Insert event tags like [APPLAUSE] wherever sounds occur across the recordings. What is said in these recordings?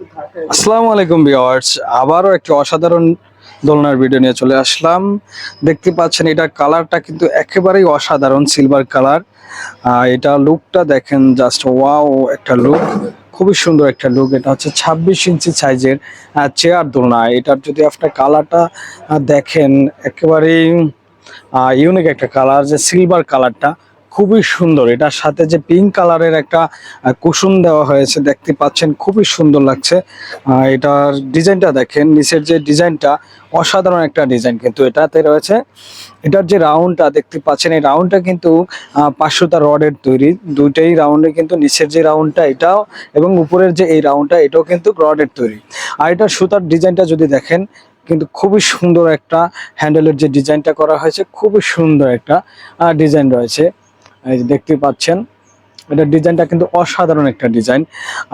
আসসালামু আলাইকুম ভিউয়ার্স, আবারও একটি অসাধারণ দোলনার ভিডিও নিয়ে চলে আসলাম। দেখতে পাচ্ছেন এটার কালারটা কিন্তু একেবারেই অসাধারণ সিলভার কালার এটা লুকটা দেখেন জাস্ট ওয়াও একটা লুক খুবই সুন্দর একটা লুক এটা হচ্ছে ছাব্বিশ ইঞ্চি সাইজের চেয়ার দোলনা। এটার যদি আপনার কালারটা দেখেন, একেবারেই ইউনিক একটা কালার যে সিলভার কালারটা খুবই সুন্দর। এটার সাথে যে পিঙ্ক কালারের একটা কুসুম দেওয়া হয়েছে, দেখতে পাচ্ছেন খুবই সুন্দর লাগছে। এটার ডিজাইনটা দেখেন, নিচের যে ডিজাইনটা, অসাধারণ একটা ডিজাইন কিন্তু এটাতে রয়েছে। এটার যে রাউন্ডটা দেখতে পাচ্ছেন, এই রাউন্ডটা কিন্তু পাঁচশোটা রডের তৈরি। দুইটাই রাউন্ডে কিন্তু নিচের যে রাউন্ডটা এটাও, এবং উপরের যে এই রাউন্ডটা এটাও কিন্তু রডের তৈরি। আর এটার সুতার ডিজাইনটা যদি দেখেন, কিন্তু খুবই সুন্দর একটা হ্যান্ডেলের যে ডিজাইনটা করা হয়েছে, খুবই সুন্দর একটা ডিজাইন রয়েছে। এই যে দেখতে পাচ্ছেন, এটা ডিজাইনটা কিন্তু অসাধারণ একটা ডিজাইন।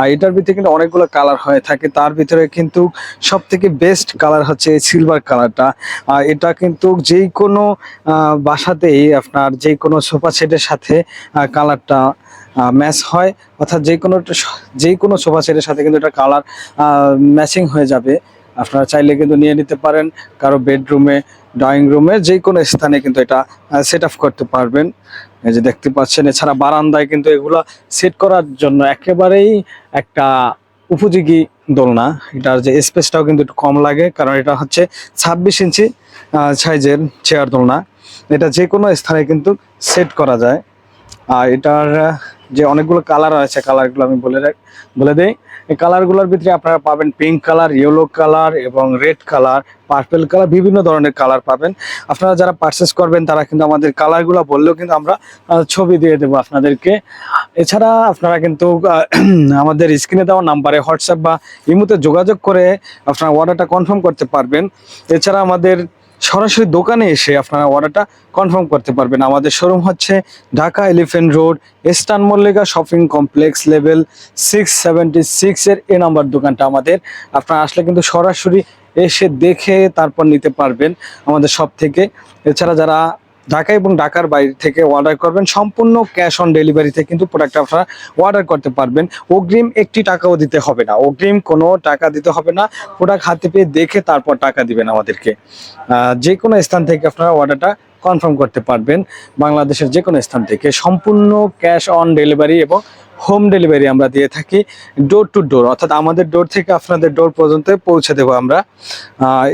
আর এটার ভিতরে কিন্তু অনেকগুলো কালার হয়ে থাকে। তার ভিতরে কিন্তু সব থেকে বেস্ট কালার হচ্ছে সিলভার কালারটা। আর এটা কিন্তু যেই কোনো বাসাতেই আপনার যেই কোনো সোফা সেটের সাথে কালারটা ম্যাচ হয়। অর্থাৎ যে কোনো যেই কোনো সোফা সেটের সাথে কিন্তু এটা কালার ম্যাচিং হয়ে যাবে। আপনারা চাইলে কিন্তু নিয়ে নিতে পারেন। কারও বেডরুমে ড্রয়িং রুমে যে কোনো স্থানে কিন্তু এটা সেট আপ করতে পারবেন। এই যে দেখতে পাচ্ছেন, এছাড়া বারান্দায় কিন্তু এগুলা সেট করার জন্য একেবারেই একটা উপযোগী দোলনা। এটার যে স্পেসটাও কিন্তু একটু কম লাগে, কারণ এটা হচ্ছে ছাব্বিশ ইঞ্চি সাইজের চেয়ার দোলনা। এটা যে কোনো স্থানে কিন্তু সেট করা যায়। আর এটার যে অনেকগুলো কালার আছে কালারগুলো আমি বলে বলে দিই। এই কালারগুলোর ভিতরে আপনারা পাবেন পিঙ্ক কালার ইয়েলো কালার এবং রেড কালার পার্পেল কালার বিভিন্ন ধরনের কালার পাবেন। আপনারা যারা পারচেস করবেন, তারা কিন্তু আমাদের কালারগুলো বললেও কিন্তু আমরা ছবি দিয়ে দেবো আপনাদেরকে। এছাড়া আপনারা কিন্তু [CLEARS THROAT] আমাদের স্ক্রিনে দেওয়া নাম্বারে হোয়াটসঅ্যাপ বা ইমুতে যোগাযোগ করে আপনারা অর্ডারটা কনফার্ম করতে পারবেন। এছাড়া আমাদের সরাসরি দোকানে এসে আপনারা অর্ডারটা কনফার্ম করতে পারবেন। আমাদের শোরুম হচ্ছে ঢাকা এলিফেন্ট রোড স্টান Mallika shopping complex level six seventy সিক্সের এ নাম্বার দোকানটা আমাদের। আপনারা আসলে কিন্তু সরাসরি এসে দেখে তারপর নিতে পারবেন আমাদের সব থেকে। এছাড়া যারা ঢাকা এবং ঢাকার বাইরে থেকে অর্ডার করবেন। সম্পূর্ণ ক্যাশ অন ডেলিভারিতে কিন্তু প্রোডাক্ট আপনারা অর্ডার করতে পারবেন। অগ্রিম একটি টাকাও দিতে হবে না। অগ্রিম কোনো টাকা দিতে হবে না। প্রোডাক্ট হাতে পেয়ে দেখে তারপর টাকা দিবেন আমাদেরকে। যে কোনো স্থান থেকে আপনারা অর্ডারটা কনফার্ম করতে পারবেন। বাংলাদেশের যে কোনো স্থান থেকে। সম্পূর্ণ ক্যাশ অন ডেলিভারি এবং হোম ডেলিভারি আমরা দিয়ে থাকি ডোর টু ডোর অর্থাৎ আমাদের ডোর থেকে আপনাদের ডোর পর্যন্ত পৌঁছে দেবো আমরা।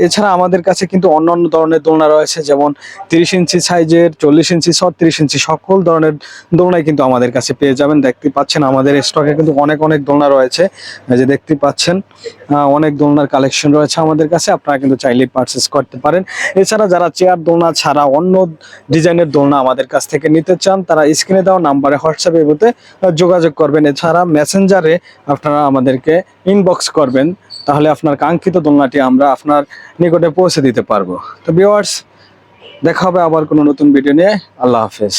এছাড়া আমাদের কাছে কিন্তু অন্য অন্য ধরনের দোলনা রয়েছে, যেমন তিরিশ ইঞ্চি সাইজের, চল্লিশ ইঞ্চি, ছত্রিশ ইঞ্চি, সকল ধরনের দোলনাই কিন্তু আমাদের কাছে পেয়ে যাবেন। দেখতে পাচ্ছেন আমাদের স্টকে কিন্তু অনেক অনেক দোলনা রয়েছে। যে দেখতে পাচ্ছেন অনেক দোলনার কালেকশন রয়েছে আমাদের কাছে, আপনারা কিন্তু চাইলে পারচেস করতে পারেন। এছাড়া যারা চেয়ার দোলনা ছাড়া অন্য ডিজাইনের দোলনা আমাদের কাছ থেকে নিতে চান, তারা স্ক্রিনে দেওয়া নাম্বারে হোয়াটসঅ্যাপে যোগাযোগ করবেন। এছাড়া মেসেঞ্জারে আপনারা আমাদেরকে ইনবক্স করবেন। তাহলে আপনার কাঙ্ক্ষিত দোলনাটি আমরা আপনার নিকটে পৌঁছে দিতে পারব। তো ভিওয়ার্স দেখা হবে আবার কোনো নতুন ভিডিও নিয়ে। আল্লাহ হাফেজ।